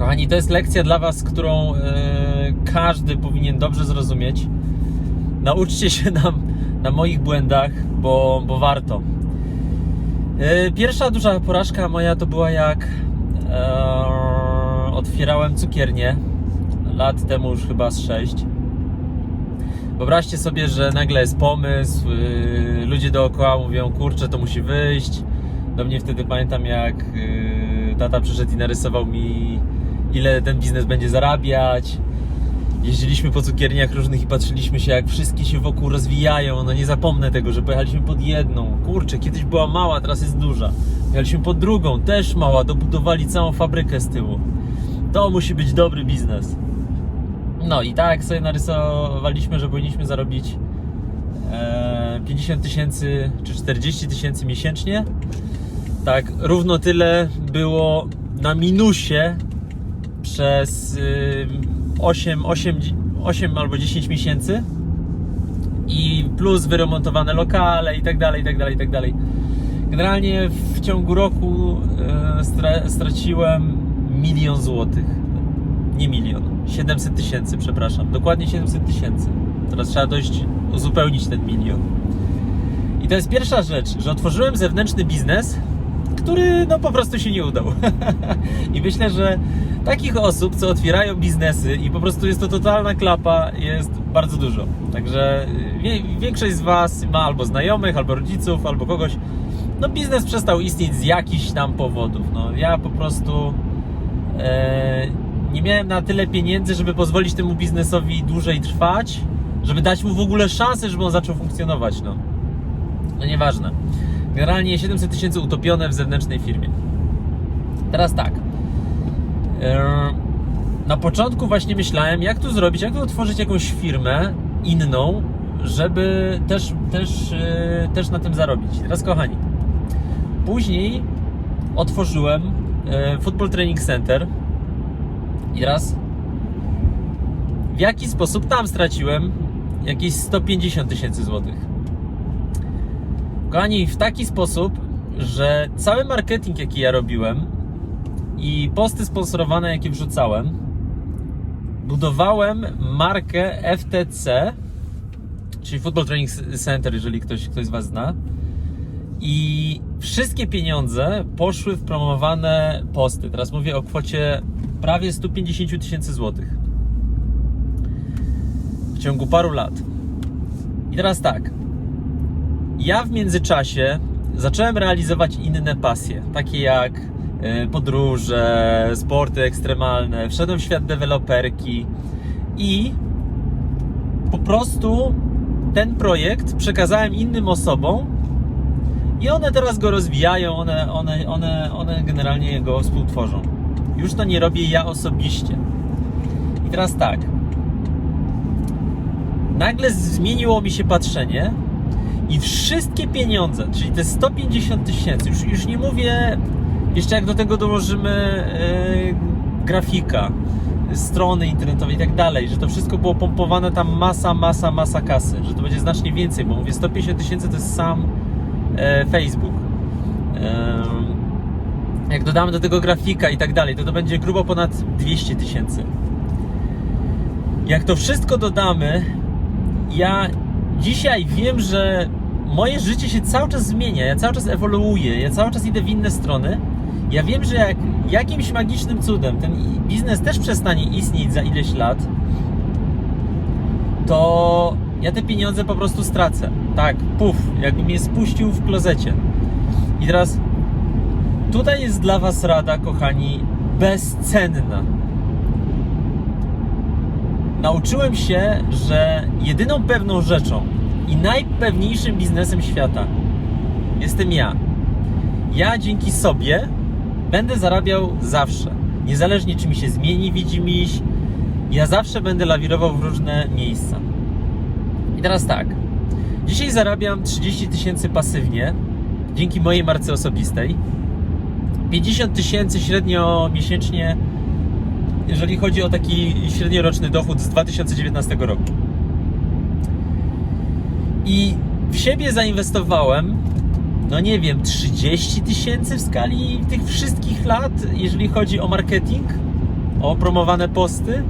Kochani, to jest lekcja dla Was, którą e, każdy powinien dobrze zrozumieć. Nauczcie się na, na moich błędach, bo, bo warto. E, pierwsza duża porażka moja to była jak e, otwierałem cukiernię lat temu już chyba z 6. Wyobraźcie sobie, że nagle jest pomysł, yy, ludzie dookoła mówią, kurczę, to musi wyjść. Do mnie wtedy pamiętam, jak yy, tata przyszedł i narysował mi, ile ten biznes będzie zarabiać. Jeździliśmy po cukierniach różnych i patrzyliśmy się, jak wszystkie się wokół rozwijają. No nie zapomnę tego, że pojechaliśmy pod jedną. Kurczę, kiedyś była mała, teraz jest duża. Jechaliśmy pod drugą, też mała, dobudowali całą fabrykę z tyłu. To musi być dobry biznes. No i tak sobie narysowaliśmy, że powinniśmy zarobić e, 50 tysięcy czy 40 tysięcy miesięcznie. Tak, równo tyle było na minusie przez y, 8, 8, 8 albo 10 miesięcy i plus wyremontowane lokale i tak dalej, i tak dalej, i tak dalej. Generalnie w ciągu roku stra, straciłem milion złotych. Nie milion, 700 tysięcy, przepraszam. Dokładnie 700 tysięcy. Teraz trzeba dojść, uzupełnić ten milion. I to jest pierwsza rzecz, że otworzyłem zewnętrzny biznes, który no po prostu się nie udał. I myślę, że takich osób, co otwierają biznesy i po prostu jest to totalna klapa, jest bardzo dużo. Także wie, większość z Was ma albo znajomych, albo rodziców, albo kogoś. No biznes przestał istnieć z jakichś tam powodów. No ja po prostu e, nie miałem na tyle pieniędzy, żeby pozwolić temu biznesowi dłużej trwać, żeby dać mu w ogóle szansę, żeby on zaczął funkcjonować. No, no nieważne. Generalnie 700 tysięcy utopione w zewnętrznej firmie. Teraz tak. E, Na początku właśnie myślałem, jak tu zrobić, jak tu otworzyć jakąś firmę inną, żeby też, też, e, też na tym zarobić. Teraz kochani, później otworzyłem e, Football Training Center i teraz w jaki sposób tam straciłem jakieś 150 tysięcy złotych. Kochani, w taki sposób, że cały marketing, jaki ja robiłem i posty sponsorowane, jakie wrzucałem, budowałem markę FTC, czyli Football Training Center, jeżeli ktoś, ktoś z Was zna. I wszystkie pieniądze poszły w promowane posty. Teraz mówię o kwocie prawie 150 tysięcy złotych. W ciągu paru lat. I teraz tak. Ja w międzyczasie zacząłem realizować inne pasje, takie jak podróże, sporty ekstremalne, wszedłem w świat deweloperki i po prostu ten projekt przekazałem innym osobom i one teraz go rozwijają, one, one, one, one generalnie go współtworzą. Już to nie robię ja osobiście. I teraz tak. Nagle zmieniło mi się patrzenie i wszystkie pieniądze, czyli te 150 tysięcy, już, już nie mówię, jeszcze jak do tego dołożymy yy, grafika, strony internetowe i tak dalej, że to wszystko było pompowane tam masa, masa, masa kasy, że to będzie znacznie więcej, bo mówię 150 tysięcy to jest sam e, Facebook. E, jak dodamy do tego grafika i tak dalej, to to będzie grubo ponad 200 tysięcy. Jak to wszystko dodamy, ja dzisiaj wiem, że moje życie się cały czas zmienia, ja cały czas ewoluuję, ja cały czas idę w inne strony. Ja wiem, że jak jakimś magicznym cudem ten biznes też przestanie istnieć za ileś lat, to ja te pieniądze po prostu stracę. Tak, puf, jakbym je spuścił w klozecie. I teraz tutaj jest dla Was rada, kochani, bezcenna. Nauczyłem się, że jedyną pewną rzeczą i najpewniejszym biznesem świata jestem ja. Ja dzięki sobie będę zarabiał zawsze. Niezależnie czy mi się zmieni widzimiś, ja zawsze będę lawirował w różne miejsca. I teraz tak. Dzisiaj zarabiam 30 tysięcy pasywnie dzięki mojej marce osobistej. 50 tysięcy średnio miesięcznie, jeżeli chodzi o taki średnioroczny dochód z 2019 roku. I w siebie zainwestowałem, no nie wiem, 30 tysięcy w skali tych wszystkich lat, jeżeli chodzi o marketing. o promowane posty.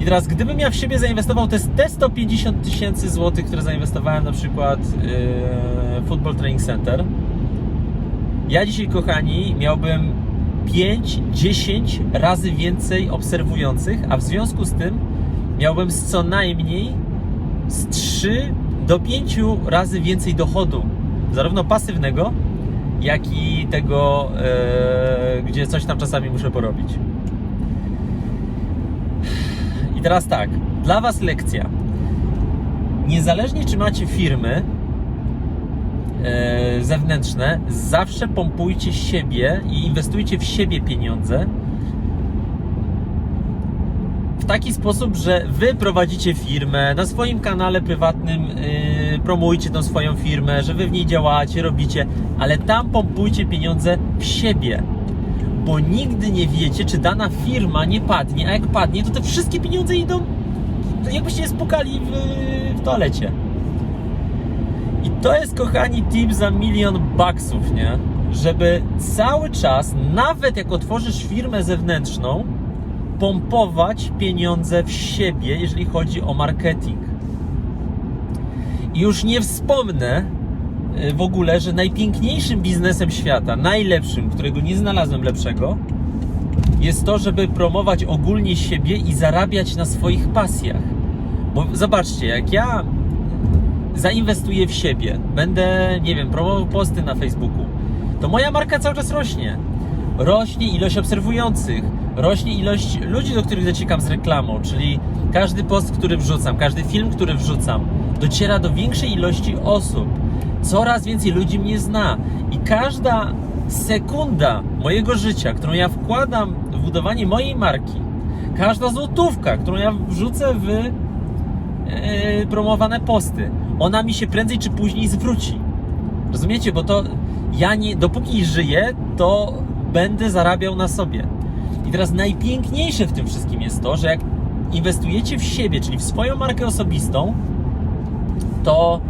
I teraz, gdybym ja w siebie zainwestował te, te 150 tysięcy złotych, które zainwestowałem na przykład yy, w Football Training Center, ja dzisiaj, kochani, miałbym 5-10 razy więcej obserwujących, a w związku z tym miałbym co najmniej z 3 do 5 razy więcej dochodu, zarówno pasywnego, jak i tego, e, gdzie coś tam czasami muszę porobić. I teraz tak, dla Was lekcja. Niezależnie czy macie firmy e, zewnętrzne, zawsze pompujcie siebie i inwestujcie w siebie pieniądze w taki sposób, że wy prowadzicie firmę na swoim kanale prywatnym, yy, promujcie tą swoją firmę, że wy w niej działacie, robicie, ale tam pompujcie pieniądze w siebie. Bo nigdy nie wiecie, czy dana firma nie padnie, a jak padnie, to te wszystkie pieniądze idą, jakbyście je spukali w, w toalecie. I to jest, kochani, tip za milion baksów, nie? Żeby cały czas, nawet jak otworzysz firmę zewnętrzną, pompować pieniądze w siebie, jeżeli chodzi o marketing. Już nie wspomnę y, w ogóle, że najpiękniejszym biznesem świata, najlepszym, którego nie znalazłem lepszego, jest to, żeby promować ogólnie siebie i zarabiać na swoich pasjach. Bo zobaczcie, jak ja zainwestuję w siebie, będę, nie wiem, promował posty na Facebooku, to moja marka cały czas rośnie. Rośnie ilość obserwujących, rośnie ilość ludzi, do których dociekam z reklamą, czyli każdy post, który wrzucam, każdy film, który wrzucam, dociera do większej ilości osób. Coraz więcej ludzi mnie zna i każda sekunda mojego życia, którą ja wkładam w budowanie mojej marki, każda złotówka, którą ja wrzucę w e, promowane posty, ona mi się prędzej czy później zwróci. Rozumiecie? Bo to ja nie, dopóki żyję, to będę zarabiał na sobie. I teraz najpiękniejsze w tym wszystkim jest to, że jak inwestujecie w siebie, czyli w swoją markę osobistą, to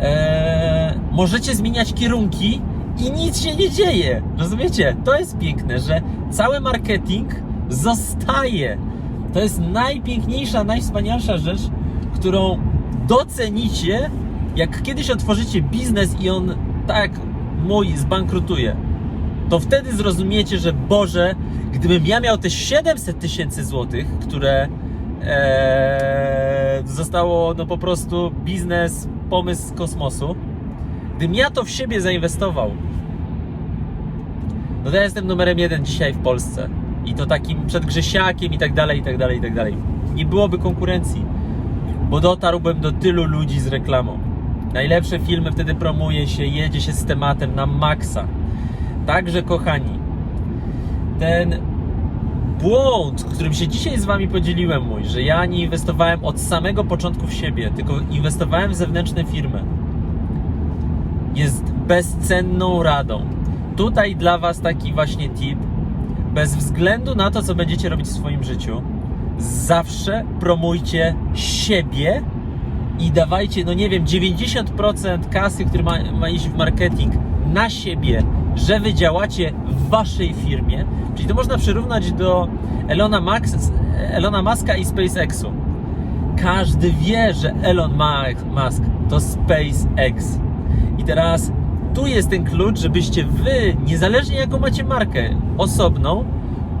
e, możecie zmieniać kierunki i nic się nie dzieje. Rozumiecie? To jest piękne, że cały marketing zostaje. To jest najpiękniejsza, najwspanialsza rzecz, którą docenicie, jak kiedyś otworzycie biznes i on tak mój zbankrutuje. To wtedy zrozumiecie, że Boże, gdybym ja miał te 700 tysięcy złotych, które e, zostało no po prostu biznes, pomysł z kosmosu, gdybym ja to w siebie zainwestował, no to ja jestem numerem jeden dzisiaj w Polsce. I to takim przed Grzesiakiem i tak dalej, i tak dalej, i tak dalej. Nie byłoby konkurencji, bo dotarłbym do tylu ludzi z reklamą. Najlepsze filmy wtedy promuje się, jedzie się z tematem na maksa. Także kochani, ten błąd, którym się dzisiaj z Wami podzieliłem mój, że ja nie inwestowałem od samego początku w siebie, tylko inwestowałem w zewnętrzne firmy, jest bezcenną radą. Tutaj dla Was taki właśnie tip. Bez względu na to, co będziecie robić w swoim życiu, zawsze promujcie siebie i dawajcie, no nie wiem, 90% kasy, który ma, ma iść w marketing na siebie, że wy działacie w waszej firmie. Czyli to można przyrównać do Elona, Max, Elona Muska i SpaceXu. Każdy wie, że Elon Musk to SpaceX. I teraz tu jest ten klucz, żebyście wy, niezależnie jaką macie markę osobną,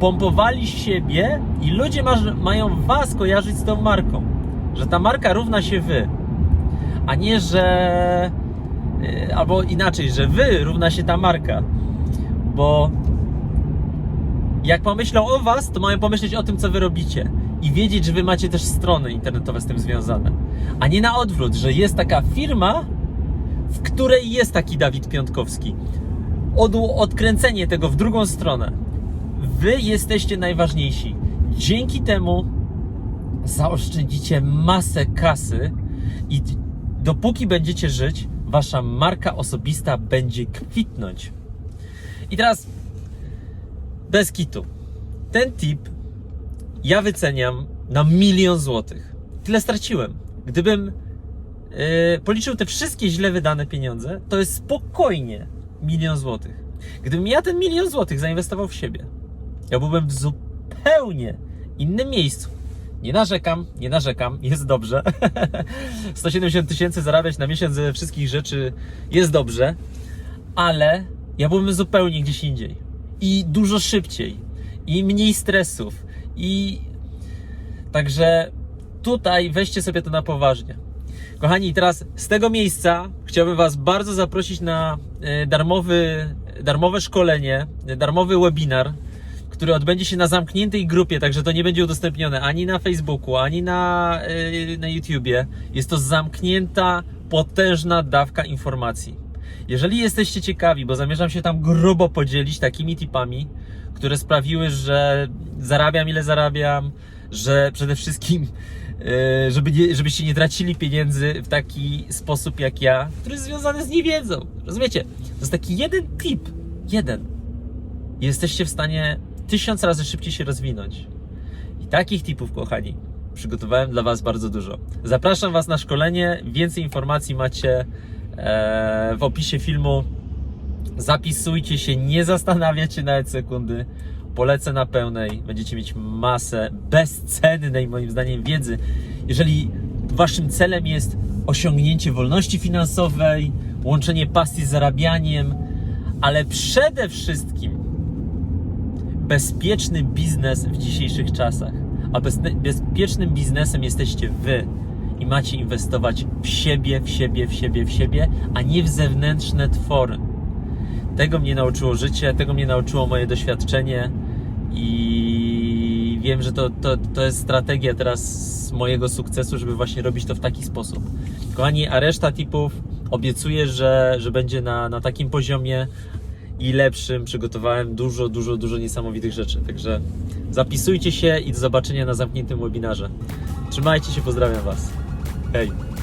pompowali siebie i ludzie masz, mają was kojarzyć z tą marką. Że ta marka równa się wy. A nie, że. Yy, Albo inaczej, że wy równa się ta marka. Bo jak pomyślą o was, to mają pomyśleć o tym, co wy robicie. I wiedzieć, że wy macie też strony internetowe z tym związane. A nie na odwrót, że jest taka firma, w której jest taki Dawid Piątkowski. Od, odkręcenie tego w drugą stronę. Wy jesteście najważniejsi. Dzięki temu zaoszczędzicie masę kasy i dopóki będziecie żyć, wasza marka osobista będzie kwitnąć. I teraz bez kitu. Ten tip ja wyceniam na milion złotych. Tyle straciłem. Gdybym yy, policzył te wszystkie źle wydane pieniądze, to jest spokojnie milion złotych. Gdybym ja ten milion złotych zainwestował w siebie, ja byłbym w zupełnie innym miejscu. Nie narzekam, nie narzekam, jest dobrze. 170 tysięcy zarabiać na miesiąc ze wszystkich rzeczy jest dobrze, ale ja byłem zupełnie gdzieś indziej. I dużo szybciej, i mniej stresów, i Także tutaj weźcie sobie to na poważnie. Kochani, teraz z tego miejsca chciałbym Was bardzo zaprosić na e, darmowy, darmowe szkolenie, darmowy webinar, który odbędzie się na zamkniętej grupie, także to nie będzie udostępnione ani na Facebooku, ani na, e, na YouTubie. Jest to zamknięta, potężna dawka informacji. Jeżeli jesteście ciekawi, bo zamierzam się tam grubo podzielić takimi tipami, które sprawiły, że zarabiam ile zarabiam, że przede wszystkim, e, żeby nie, żebyście nie tracili pieniędzy w taki sposób jak ja, który jest związany z niewiedzą. Rozumiecie? To jest taki jeden tip. Jeden. Jesteście w stanie tysiąc razy szybciej się rozwinąć. I takich tipów, kochani, przygotowałem dla Was bardzo dużo. Zapraszam Was na szkolenie. Więcej informacji macie e, w opisie filmu. Zapisujcie się, nie zastanawiacie nawet sekundy. Polecę na pełnej. Będziecie mieć masę bezcennej, moim zdaniem, wiedzy. Jeżeli Waszym celem jest osiągnięcie wolności finansowej, łączenie pasji z zarabianiem, ale przede wszystkim bezpieczny biznes w dzisiejszych czasach. A bez, bezpiecznym biznesem jesteście wy i macie inwestować w siebie, w siebie, w siebie, w siebie, a nie w zewnętrzne twory. Tego mnie nauczyło życie, tego mnie nauczyło moje doświadczenie i wiem, że to, to, to jest strategia teraz mojego sukcesu, żeby właśnie robić to w taki sposób. Kochani, a reszta tipów obiecuję, że, że będzie na, na takim poziomie i lepszym. Przygotowałem dużo, dużo, dużo niesamowitych rzeczy. Także zapisujcie się i do zobaczenia na zamkniętym webinarze. Trzymajcie się, pozdrawiam Was. Hej!